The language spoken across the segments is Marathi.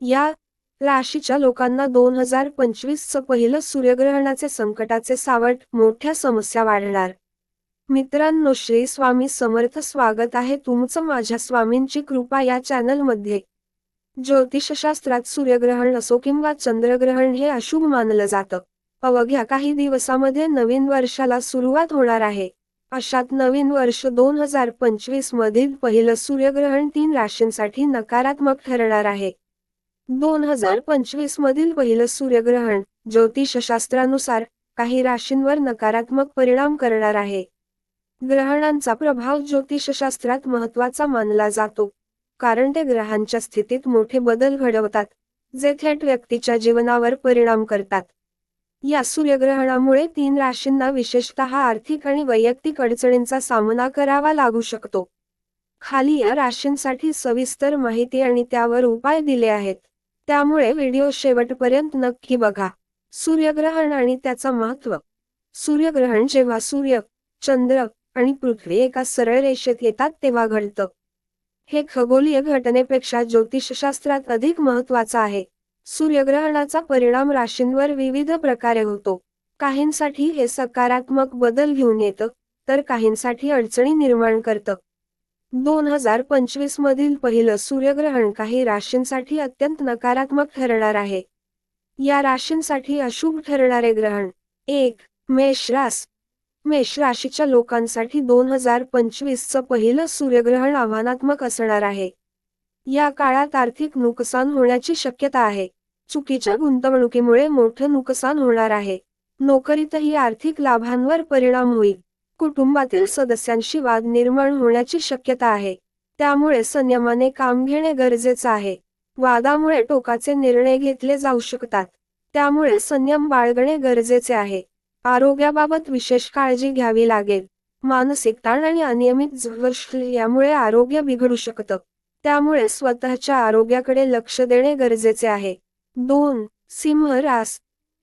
या राशीच्या लोकांना दोन हजार पंचवीसचं पहिलं सूर्यग्रहणाचे संकटाचे सावट मोठ्या समस्या वाढणार. मित्रांनो श्री स्वामी समर्थ स्वागत आहे तुमचं माझ्या स्वामींची कृपा या चॅनलमध्ये. ज्योतिषशास्त्रात सूर्यग्रहण असो किंवा चंद्रग्रहण हे अशुभ मानलं जातं. अवघ्या काही दिवसामध्ये नवीन वर्षाला सुरुवात होणार आहे. अशात नवीन वर्ष दोन हजार पंचवीस मधील पहिलं सूर्यग्रहण तीन राशींसाठी नकारात्मक ठरणार आहे. दोन हजार पंचवीस मधील पहिलं सूर्यग्रहण ज्योतिषशास्त्रानुसार काही राशींवर नकारात्मक परिणाम करणार आहे. ग्रहणांचा प्रभाव ज्योतिषशास्त्रात महत्त्वाचा मानला जातो कारण ते ग्रहांच्या स्थितीत मोठे बदल घडवतात जे थेट व्यक्तीच्या जीवनावर परिणाम करतात. या सूर्यग्रहणामुळे तीन राशींना विशेषतः आर्थिक आणि वैयक्तिक अडचणींचा सामना करावा लागू शकतो. खाली या राशींसाठी सविस्तर माहिती आणि त्यावर उपाय दिले आहेत. त्यामुळे व्हिडिओ शेवटपर्यंत नक्की बघा. सूर्यग्रहण आणि त्याचं महत्त्व सूर्यग्रहण जेव्हा सूर्य चंद्र आणि पृथ्वी एका सरळ रेषेत येतात तेव्हा घडतं. हे खगोलीय घटनेपेक्षा ज्योतिषशास्त्रात अधिक महत्वाचं आहे. सूर्यग्रहणाचा परिणाम राशींवर विविध प्रकारे होतो. काहींसाठी हे सकारात्मक बदल घेऊन येतं तर काहींसाठी अडचणी निर्माण करतं. दोन हजार पंचवीस मधील पहिलं सूर्यग्रहण काही राशींसाठी अत्यंत नकारात्मक ठरणार आहे. या राशींसाठी अशुभ ठरणारे ग्रहण. एक मेष रास. मेष राशीच्या लोकांसाठी दोन हजार पंचवीसचं पहिलं सूर्यग्रहण आव्हानात्मक असणार आहे. या काळात आर्थिक नुकसान होण्याची शक्यता आहे. चुकीच्या गुंतवणुकीमुळे मोठं नुकसान होणार आहे. नोकरीतही आर्थिक लाभांवर परिणाम होईल. कुटुंबातील सदस्यांशी वाद निर्माण होण्याची शक्यता आहे. त्यामुळे संयमाने काम घेणे गरजेचं आहे. वादामुळे टोकाचे निर्णय घेतले जाऊ शकतात. त्यामुळे संयम बाळगणे गरजेचे आहे. आरोग्याबाबत विशेष काळजी घ्यावी लागेल. मानसिक ताण आणि अनियमित झुलश यामुळे आरोग्य बिघडू शकतं. त्यामुळे स्वतःच्या आरोग्याकडे लक्ष देणे गरजेचे आहे. दोन सिंह रास.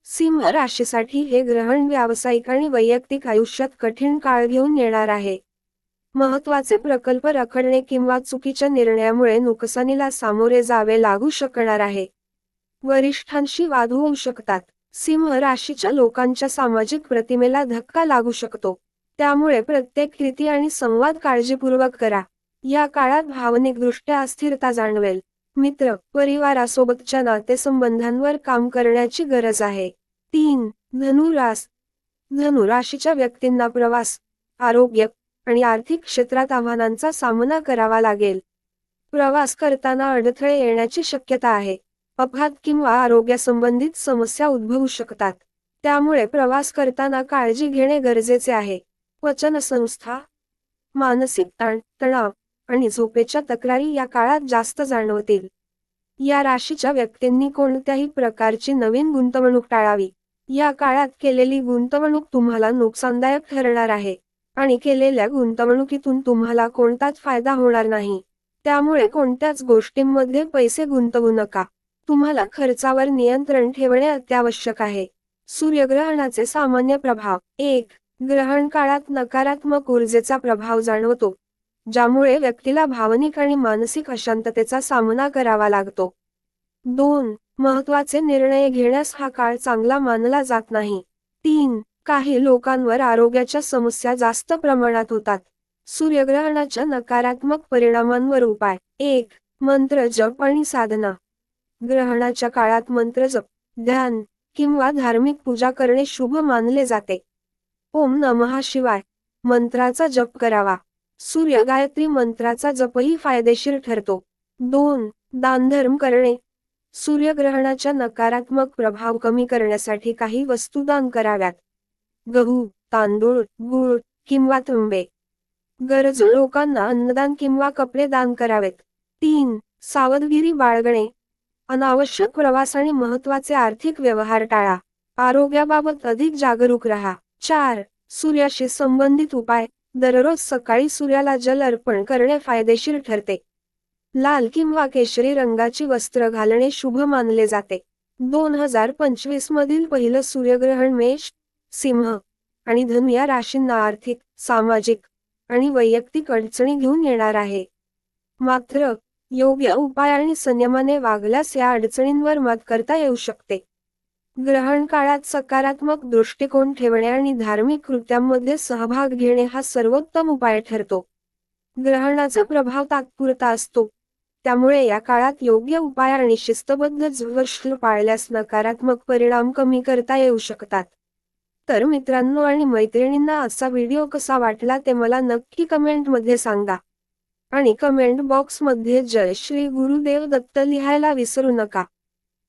सिंह राशीसाठी हे ग्रहण व्यावसायिक आणि वैयक्तिक आयुष्यात कठीण काळ घेऊन येणार आहे. महत्त्वाचे प्रकल्प रखडणे किंवा चुकीच्या निर्णयामुळे नुकसानीला सामोरे जावे लागू शकणार आहे. वरिष्ठांशी वाद होऊ शकतात. सिंह राशीच्या लोकांच्या सामाजिक प्रतिमेला धक्का लागू शकतो. त्यामुळे प्रत्येक कृती आणि संवाद काळजीपूर्वक करा. या काळात भावनिकदृष्ट्या अस्थिरता जाणवेल. मित्र परिवारासोबतच्या नातेसंबंधांवर काम करण्याची गरज आहे. तीन धनुरास धनुराशीच्या व्यक्तींना प्रवास आरोग्य आणि आर्थिक क्षेत्रात आव्हानांचा सामना करावा लागेल. प्रवास करताना अडथळे येण्याची शक्यता आहे. अपघात किंवा आरोग्यासंबंधित समस्या उद्भवू शकतात. त्यामुळे प्रवास करताना काळजी घेणे गरजेचे आहे. वचनसंस्था मानसिक ताण तणाव आणि झोपेच्या तक्रारी या काळात जास्त जाणवतील. या राशीच्या व्यक्तींनी कोणत्याही प्रकारची नवीन गुंतवणूक टाळावी. या काळात केलेली गुंतवणूक तुम्हाला नुकसानदायक ठरणार आहे. आणि केलेल्या गुंतवणुकीतून तुम्हाला कोणताच फायदा होणार नाही. त्यामुळे कोणत्याच गोष्टींमध्ये पैसे गुंतवू नका. तुम्हाला खर्चावर नियंत्रण ठेवणे अत्यावश्यक आहे. सूर्यग्रहणाचे सामान्य प्रभाव एक ग्रहण काळात नकारात्मक ऊर्जेचा प्रभाव जाणवतो. ज्यामुळे व्यक्तीला भावनिक आणि मानसिक अशांततेचा सामना करावा लागतो. दोन महत्त्वाचे निर्णय घेण्यास हा काळ चांगला मानला जात नाही. तीन काही लोकांवर आरोग्याच्या समस्या जास्त प्रमाणात होतात. सूर्यग्रहणाच्या नकारात्मक परिणामांवर उपाय. एक मंत्र जप आणि साधना. ग्रहणाच्या काळात मंत्र जप ध्यान किंवा धार्मिक पूजा करणे शुभ मानले जाते. ओम नमः शिवाय मंत्राचा जप करावा. सूर्य गायत्री मंत्राचा जपही फायदेशीर ठरतो. दोन दानधर्म करणे. सूर्यग्रहणाच्या नकारात्मक प्रभाव कमी करण्यासाठी काही वस्तू दान कराव्यात. गहू तांदूळ गुळ किंवा तुंबे. गरजू लोकांना अन्नदान किंवा कपडे दान करावेत. तीन सावधगिरी बाळगणे. अनावश्यक प्रवास आणि महत्त्वाचे आर्थिक व्यवहार टाळा. आरोग्याबाबत अधिक जागरूक राहा. चार सूर्याशी संबंधित उपाय. दररोज सकाळी सूर्याला जल अर्पण करणे फायदेशीर ठरते. लाल किंवा केशरी रंगाची वस्त्र घालणे शुभ मानले जाते. दोन हजार पंचवीस मधील पहिलं सूर्यग्रहण मेष सिंह आणि धनु या राशींना आर्थिक सामाजिक आणि वैयक्तिक अडचणी घेऊन येणार आहे. मात्र योग्य उपाय आणि संयमाने वागल्यास या अडचणींवर मात करता येऊ शकते. ग्रहण काळात सकारात्मक दृष्टिकोन ठेवणे आणि धार्मिक कृत्यांमध्ये सहभाग घेणे हा सर्वोत्तम उपाय ठरतो. ग्रहणाचा प्रभाव तात्पुरता असतो. त्यामुळे या काळात योग्य उपाय आणि शिस्तबद्ध जीवनशैली पाळल्यास नकारात्मक परिणाम कमी करता येऊ शकतात. तर मित्रांनो आणि मैत्रिणींना असा व्हिडिओ कसा वाटला ते मला नक्की कमेंटमध्ये सांगा. आणि कमेंट बॉक्समध्ये जय श्री गुरुदेव दत्त लिहायला विसरू नका.